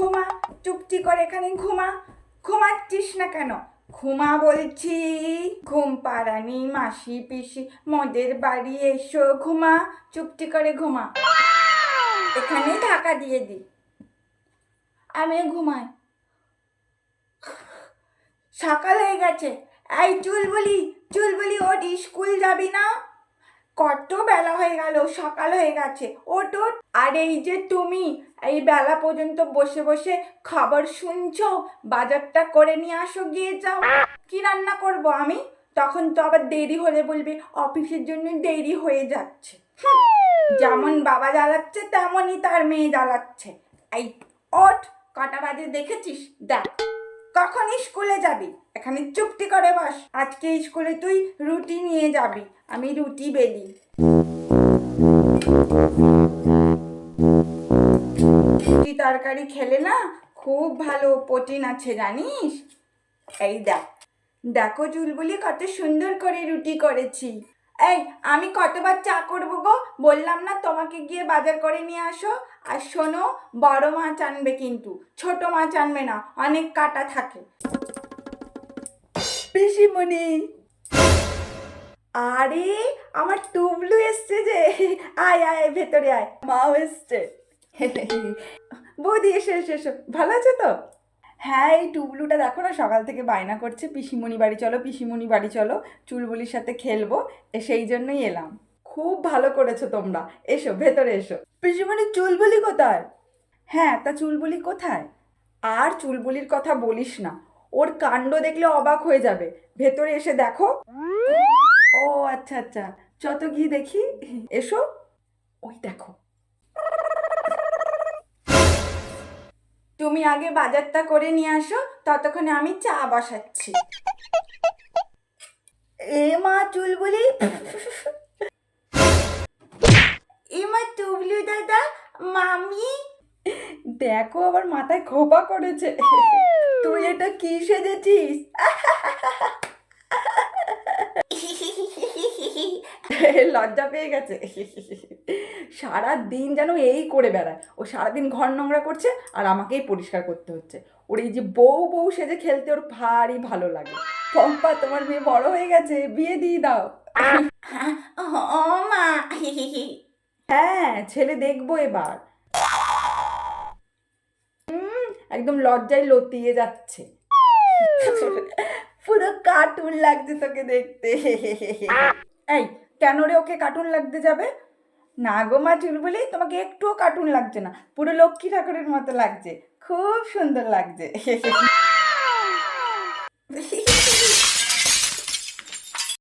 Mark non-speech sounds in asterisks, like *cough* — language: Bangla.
ঘুমা, চুপটি করে এখানে, ঘুমা। ঘুমাচ্ছিস না কেন? ঘুমা বলছি। ঘুম পাড়ানি, মাসি পিসি, মদের বাড়ি এসো, ঘুমা। চুপটি করে ঘুমা। এখানে ঢাকা দিয়ে দি। আমি ঘুমাই। সকাল হয়ে গেছে। এই চুলবুলি চুলবুলি ওঠ স্কুল যাবি না? কত বেলা হয়ে গেল, সকাল হয়ে গেছে। ওট ওঠ। আর এই যে তুমি, এই বেলা পর্যন্ত বসে বসে খবর শুনছো, বাজারটা করে নিয়ে আসো, গিয়ে যাও। কি রান্না করব আমি? তখন তো আবার দেরি হলে বলবে, অফিসের জন্য দেরি হয়ে যাচ্ছে। যেমন বাবা জ্বালাচ্ছে, তেমনই তার মেয়ে জ্বালাচ্ছে। এই, ওঠ। কটা বাজে দেখেছিস? দেখ। কখন স্কুলে যাবি? এখানে চুপটি করে বস। আজকে স্কুলে তুই রুটি নিয়ে যাবি। আমি রুটি বেলি। রুটি তরকারি খেলে না খুব ভালো প্রোটিন আছে, জানিস? এই দেখ। দেখো চুলবুলি কত সুন্দর করে রুটি করেছি। এই, আমি কতবার চা করব গো? বললাম না তোমাকে গিয়ে বাজার করে নিয়ে আসো। আর শোনো, বড় মাছ আনবে কিন্তু, ছোট মাছ আনবে না, অনেক কাটা থাকে। পিসিমণি! আরে, আমার টুবলু এসছে যে। আয় আয় ভেতরে আয়। মাও এসছে। *laughs* বৌদি, এসো এসো এসো। ভালো আছো তো? হ্যাঁ এই টুবলুটা দেখো না, সকাল থেকে বায়না করছে। পিসিমণি বাড়ি চলো, পিসিমণি বাড়ি চলো, চুলবুলির সাথে খেলব সেই জন্যই এলাম। খুব ভালো করেছ তোমরা। এসো, ভেতরে এসো। পিসিমণি, চুলবুলি কোথায়? হ্যাঁ তা চুলবুলি কোথায়? আর চুলবুলির কথা বলিস না। ওর কাণ্ড দেখলে অবাক হয়ে যাবে। ভেতরে এসে দেখো। ও আচ্ছা আচ্ছা। চত ঘি দেখি। এসো। ওই দেখো। তুমি আগে বাজারটা করে নিয়ে আসো, ততক্ষণে আমি চা বসাচ্ছি। এ মা চুলবুলি। এ মা টুবলু দাদা, মামি। দেখো আবার মাথায় খোপা করেছে। তুই এটা কি সেজেছিস? লজ্জা পেয়ে গেছে। সারা দিন যেন এই করে বেড়ায়। ও সারাদিন ঘর নোংরা করছে আর আমাকেই পরিষ্কার করতে হচ্ছে। ওর এই যে বউ বউ সেজে খেলতে ওর ভারী ভালো লাগে। পম্পা তোমার মেয়ে বড় হয়ে গেছে বিয়ে দিয়ে দাও। হ্যাঁ ছেলে দেখব এবার। একদম লজ্জায় লতিয়ে যাচ্ছে। পুরো কার্টুন লাগছে তোকে দেখতে। এই কেন রে ওকে কার্টুন লাগতে যাবে? না গো মা বলেই তোমাকে একটুও কার্টুন লাগছে না। পুরো লক্ষ্মী ঠাকুরের মতো লাগছে। খুব সুন্দর লাগছে। *laughs*